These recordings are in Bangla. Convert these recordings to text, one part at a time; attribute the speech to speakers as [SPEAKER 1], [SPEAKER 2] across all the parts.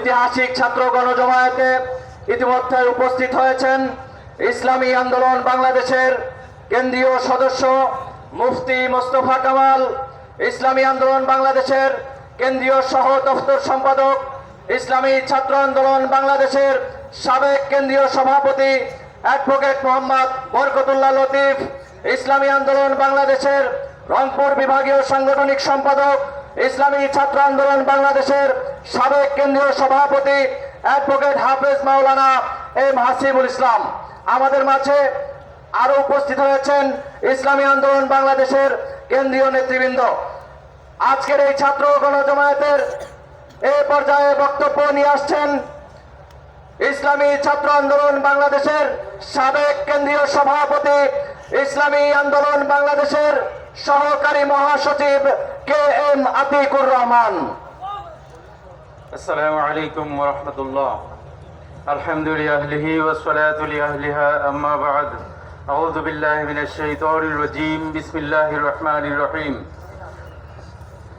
[SPEAKER 1] ঐতিহাসিক ছাত্র গণজমায়েতে ইতিমধ্যে উপস্থিত হয়েছেন ইসলামী আন্দোলন বাংলাদেশের কেন্দ্রীয় সদস্য মুফতি মোস্তফা কামাল, ইসলামী আন্দোলন বাংলাদেশের কেন্দ্রীয় সহ দফতর সম্পাদক, ইসলামী ছাত্র আন্দোলন বাংলাদেশের সাবেক কেন্দ্রীয় সভাপতি অ্যাডভোকেট মোহাম্মদ বরকতুল্লাহ লতিফ, ইসলামী আন্দোলন বাংলাদেশের রংপুর বিভাগীয় সাংগঠনিক সম্পাদক ইসলামী ছাত্র আন্দোলন বাংলাদেশের সাবেক কেন্দ্রীয় সভাপতি অ্যাডভোকেট হাফেজ মাওলানা এম হাসিবুল ইসলাম। আমাদের মাঝে আরও উপস্থিত হয়েছেন ইসলামী আন্দোলন বাংলাদেশের কেন্দ্রীয় নেতৃবৃন্দ। আজকের এই ছাত্র গণজমায়েতের এই পর্যায়ে বক্তব্য নিয়ে আসছেন ইসলামী ছাত্র আন্দোলন বাংলাদেশের সাবেক কেন্দ্রীয় সভাপতি ইসলামী আন্দোলন বাংলাদেশের সহকারী মহাসচিব কে এম আতিকুর রহমান
[SPEAKER 2] السلام عليكم ورحمة الله الحمد لأهله والصلاة لأهلها أما بعد أعوذ بالله من الشيطان الرجيم بسم الله الرحمن الرحيم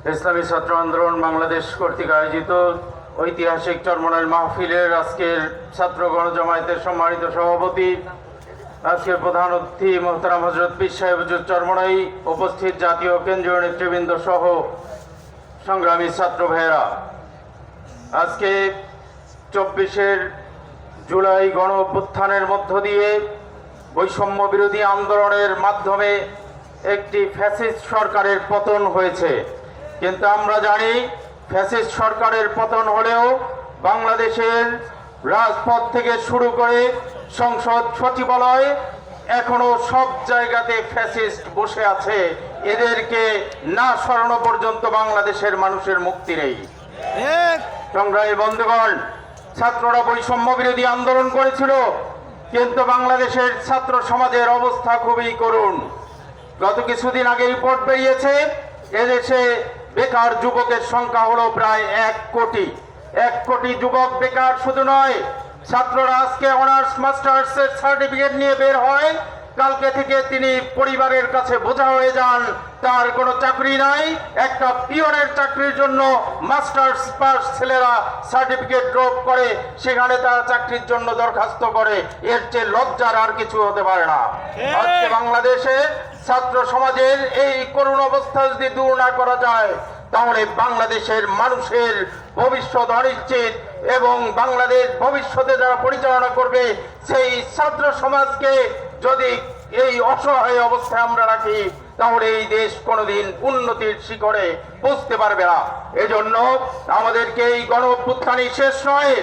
[SPEAKER 2] ইসলামী ছাত্র আন্দোলন বাংলাদেশ কর্তৃক আয়োজিত ঐতিহাসিক চরমনাল মাহফিলের আজকের ছাত্র গণজমায়েতের সম্মানিত সভাপতি আজকের প্রধান অতিথি মোহতারাম হজরত পীর সাহেব চরমনাই উপস্থিত জাতীয় কেন্দ্রীয় নেতৃবৃন্দ সহ সংগ্রামী ছাত্র ভাইয়েরা। আজকে চব্বিশের জুলাই গণ অভ্যুত্থানের মধ্য দিয়ে বৈষম্য বিরোধী আন্দোলনের মাধ্যমে একটি ফ্যাসিস্ট সরকারের পতন হয়েছে। কিন্তু আমরা জানি, ফ্যাসিস্ট সরকারের পতন হলেও বাংলাদেশের রাজপথ থেকে শুরু করে সংসদ সচিবালয় এখনও সব জায়গাতে ফ্যাসিস্ট বসে আছে। এদেরকে না সরানো পর্যন্ত বাংলাদেশের মানুষের মুক্তি নেই। সংগ্রামী বন্ধুগণ ছাত্ররা বৈষম্য বিরোধী আন্দোলন করেছিল কিন্তু বাংলাদেশের ছাত্র সমাজের অবস্থা খুবই করুণ। গত কিছুদিন আগে রিপোর্ট বেরিয়েছে এদেশে বেকার যুবকের সংখ্যা হলো প্রায় এক কোটি। এক কোটি যুবক বেকার শুধু নয় ছাত্ররা আজকে অনার্স মাস্টার্স এর সার্টিফিকেট নিয়ে বের হয়। কালকে থেকে তিনি পরিবারের কাছে বোঝা হয়ে যান তার কোনো চাকরি নাই। একটা পিওনের চাকরির জন্য মাস্টার্স পাস ছেলেরা সার্টিফিকেট ড্রপ করে সেখানে তারা চাকরির জন্য দরখাস্ত করে। এর চেয়ে লজ্জার আর কিছু হতে পারে না। আজকে বাংলাদেশে ছাত্র সমাজের এই করুণ অবস্থা যদি দূর না করা যায় তাহলে বাংলাদেশের মানুষের ভবিষ্যৎ অনিশ্চিত এবং বাংলাদেশ ভবিষ্যতে যারা পরিচালনা করবে, সেই ছাত্র সমাজকে যদি এই অসহায় অবস্থায় আমরা রাখি তাহলে এই দেশ কোনোদিন উন্নতির শিখরে পৌঁছতে পারবে না। এজন্য আমাদেরকে এই গণ শেষ নয়।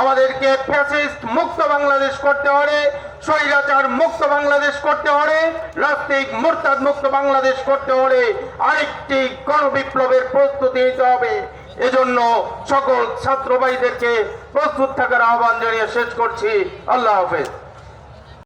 [SPEAKER 2] আমাদেরকে ফ্যাসিস্ট মুক্ত বাংলাদেশ করতে হবে, স্বৈরাচার মুক্ত বাংলাদেশ করতে হবে রাস্তিক মোরতাদ মুক্ত বাংলাদেশ করতে হলে আরেকটি গণবিপ্লবের প্রস্তুতি নিতে হবে। এজন্য সকল ছাত্র ভাইদেরকে প্রস্তুত থাকার আহ্বান জানিয়ে শেষ করছি। আল্লাহ হাফেজ।